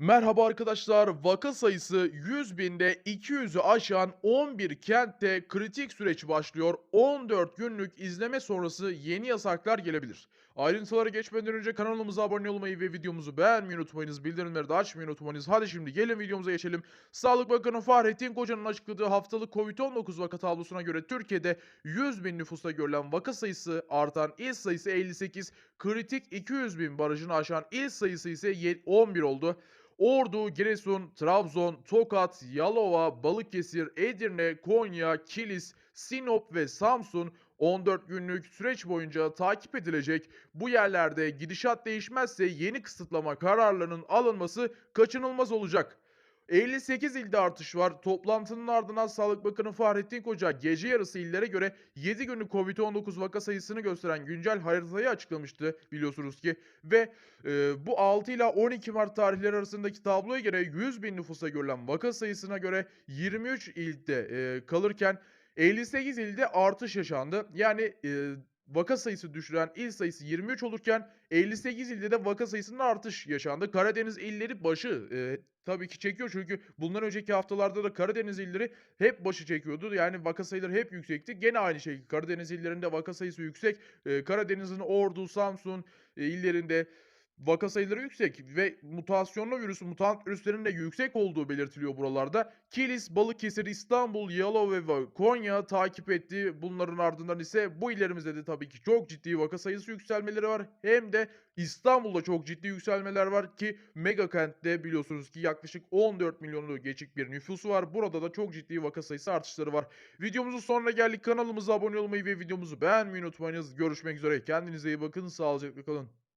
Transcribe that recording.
Merhaba arkadaşlar. Vaka sayısı 100 binde 200'ü aşan 11 kentte kritik süreç başlıyor. 14 günlük izleme sonrası yeni yasaklar gelebilir. Ayrıntılara geçmeden önce kanalımıza abone olmayı ve videomuzu beğenmeyi unutmayınız. Bildirimleri de açmayı unutmayınız. Hadi şimdi gelin videomuza geçelim. Sağlık Bakanı Fahrettin Koca'nın açıkladığı haftalık Covid-19 vaka tablosuna göre Türkiye'de 100 bin nüfusta görülen vaka sayısı artan il sayısı 58, kritik 200 bin barajını aşan il sayısı ise ye- 11 oldu. Ordu, Giresun, Trabzon, Tokat, Yalova, Balıkesir, Edirne, Konya, Kilis, Sinop ve Samsun 14 günlük süreç boyunca takip edilecek. Bu yerlerde gidişat değişmezse yeni kısıtlama kararlarının alınması kaçınılmaz olacak. 58 ilde artış var. Toplantının ardından Sağlık Bakanı Fahrettin Koca gece yarısı illere göre 7 günlük Covid-19 vaka sayısını gösteren güncel haritayı açıklamıştı biliyorsunuz ki. Ve e, bu 6 ile 12 Mart tarihleri arasındaki tabloya göre 100 bin nüfusa görülen vaka sayısına göre 23 ilde e, kalırken 58 ilde artış yaşandı. Yani e, vaka sayısı düşüren il sayısı 23 olurken 58 ilde de vaka sayısında artış yaşandı. Karadeniz illeri başı e, tabii ki çekiyor çünkü bundan önceki haftalarda da Karadeniz illeri hep başı çekiyordu. Yani vaka sayıları hep yüksekti. Gene aynı şekilde Karadeniz illerinde vaka sayısı yüksek. E, Karadeniz'in Ordu, Samsun e, illerinde vaka sayıları yüksek ve mutasyonlu virüs, mutant virüslerin de yüksek olduğu belirtiliyor buralarda. Kilis, Balıkesir, İstanbul, Yalova ve Konya takip etti. Bunların ardından ise bu illerimizde de tabii ki çok ciddi vaka sayısı yükselmeleri var. Hem de İstanbul'da çok ciddi yükselmeler var ki mega kentte biliyorsunuz ki yaklaşık 14 milyonlu geçik bir nüfusu var. Burada da çok ciddi vaka sayısı artışları var. Videomuzun sonuna geldik. Kanalımıza abone olmayı ve videomuzu beğenmeyi unutmayınız. Görüşmek üzere. Kendinize iyi bakın. Sağlıcakla kalın.